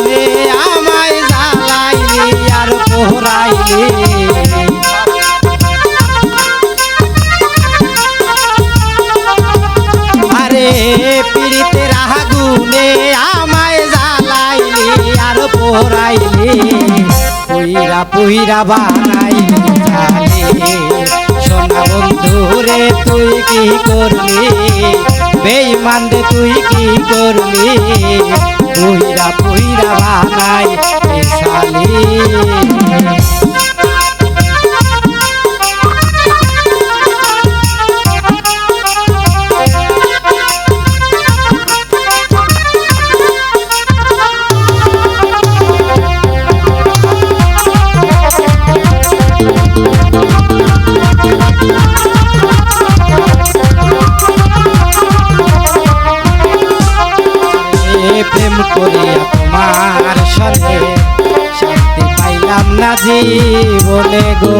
আগুনে আমায় জ্বালাইলি আর পোহরাইলি আরে পীড়িতের আগুনে আমায় জ্বালাইলি আর পোহরাইলি পুইরা পুইরা বানাইলি জালি। সোনা বন্ধু রে, তুই কি করলি? বেইমান রে, তুই কি করলি? পুইরা পুইরা বানাই শালি করিয়া তোমার সনে শান্তি পাইলাম না জীবনে গো।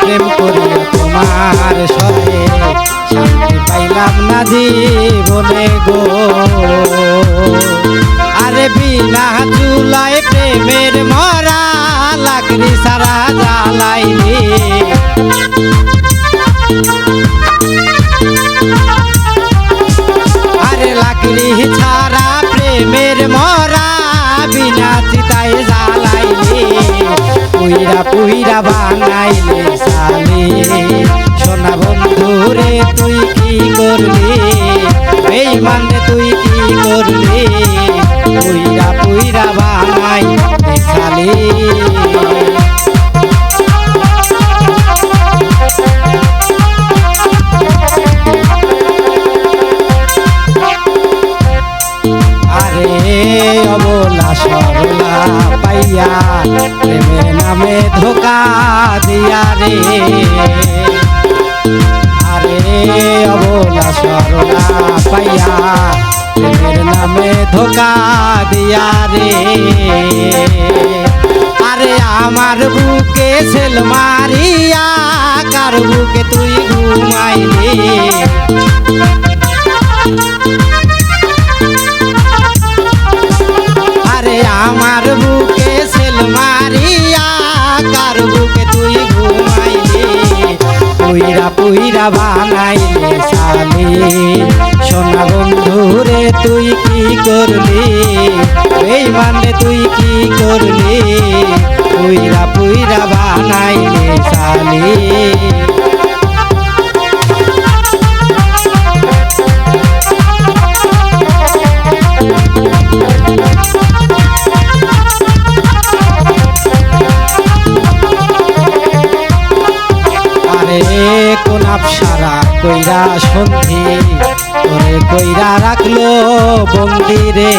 প্রেম করিয়া তোমার সনে শান্তি পাইলাম না জীবনে গো। আরে বিনা চুলায় প্রেমের মরা সারা জ্বালাইলি আরে লাকড়ি ছাড়া প্রেমের মরা, বিনা চিতায় জ্বালাইলি। পুইরা পুইরা বানাইলে সালি। সোনা বন্ধু রে, তুই কি করলি? এই মানে তুই কি করলি? পুইরা প্রেমে ধোকা দিয়া রে। আরে অবলা সরলা পাইয়া, প্রেমের নামে ধোকা দিয়া রে। আরে আমার বুকে সেল মারিয়া, কার বুকে তুই ঘুমাইলি? আমার বুকে সেল পুইরা বানাইলে সালি সোনা বন্ধু রে, তুই কি করলি? এই মানে তুই কি করলি? পুইরা পুইরা বানাইলে সালি কইরা সন্ধি তোরে কইরা রাখল বন্দিরে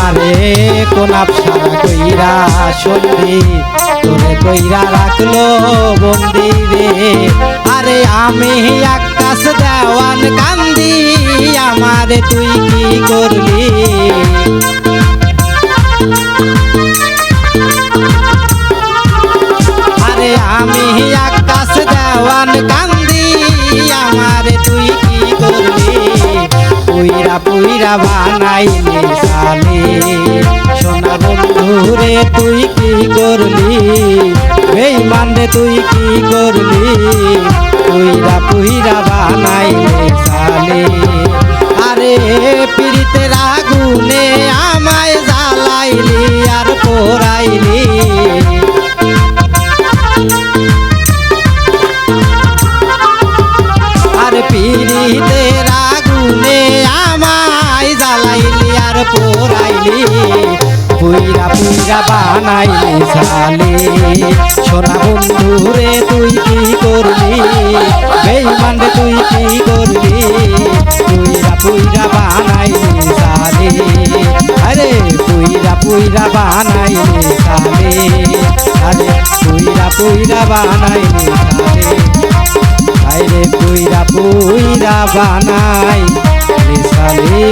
আরে কোন আফসারা কইরা সন্ধি তোরে কইরা রাখল বন্দিরে আরে আমি আকাশ দেওয়ান কান্দি, আমারে তুই কি করলি পুইরা বানাইলি সালি সোনা বন্ধু রে তুই কি করলি? বেইমান রে, তুই কি করলি? পুইরা পুইরা বানাইলি আর পোড়াইলি, পুইরা পুইরা বানাইলি সালি সোনা বন্ধু তুই কি করলি? বেইমান রে, তুই কি করলি? পুইরা পুইরা বানাইলি সালি আরে, পুইরা পুইরা বানাইলি সালি আরে, পুইরা পুইরা বানাইলি সালি আইরে পুইরা পুইরা বানাই সালি